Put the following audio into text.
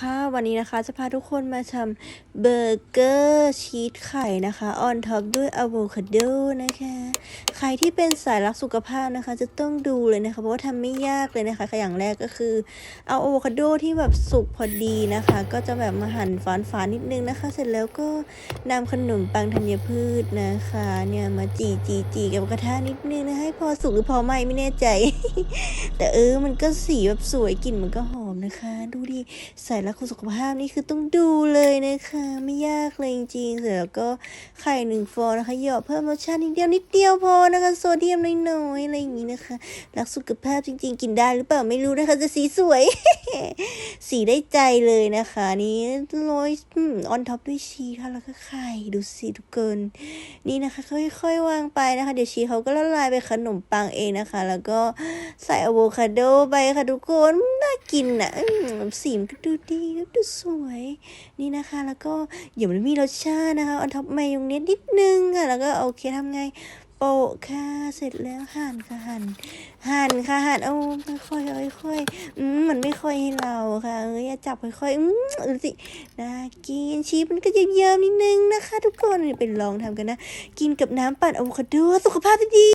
ค่ะ วันนี้นะคะจะพาทุกคนมาทำเบอร์เกอร์ชีสไข่นะคะออนท็อปด้วยอะโวคาโดนะคะ ใครที่เป็นสายรักสุขภาพนะคะ จะต้องดูเลยนะคะ เพราะว่าทำไม่ยากเลยนะคะอย่างแรกก็คือ เอาอะโวคาโดที่แบบสุกพอดีนะคะ ก็จะแบบมาหั่นฝานๆนิดนึงนะคะ เสร็จแล้วก็นำขนมปังธัญพืชนะคะเนี่ยมาจีจีจีกับกระทะนิดนึงนะให้พอสุกหรือพอไหมไม่แน่ใจ แต่เออมันก็สีแบบสวยกลิ่นมันก็หอมนะคะ ดูดิใส่รักสุขภาพนี่คือต้องดูเลยนะคะ ไม่ยากเลยจริงๆเสร็จแล้วก็ไข่หนึ่งฟองนะคะหยอดเพิ่มรสชาตินิดเดียวนิดเดียวพอนะคะ โซเดียมน้อยๆอะไรอย่างนี้นะคะ รักสุขภาพจริง ๆ กินได้หรือเปล่าไม่รู้นะคะ จะสีสวย สีได้ใจเลยนะคะ นี่โรยออนท็อปด้วยชีสค่ะแล้วก็ไข่ดูสิทุกคนนี่นะคะค่อยๆวางไปนะคะ เดี๋ยวชีสเขาก็ละลายไปขนมปังเองนะคะ แล้วก็ใส่อะโวคาโดไปค่ะทุกคน กินอะสีมันก็ดูดีดูสวย นี่นะคะ แล้วก็เดี๋ยวมันมีรสชาตินะคะออนท็อปมายองเนสนิดนึงค่ะ แล้วก็โอเคทำไงโปะค่ะ เสร็จแล้วหั่นค่ะหั่นหั่นค่ะหั่นเอาค่อยๆค่อยๆอืมมันไม่ค่อยให้เราค่ะเอ้ยอย่าจับค่อยๆอืมดูสิน่ากินชีสมันก็เยิ้มๆนิดนึงนะคะ ทุกคนไปลองทำกันนะ กินกับน้ำปั่นอะโวคาโดสุขภาพดี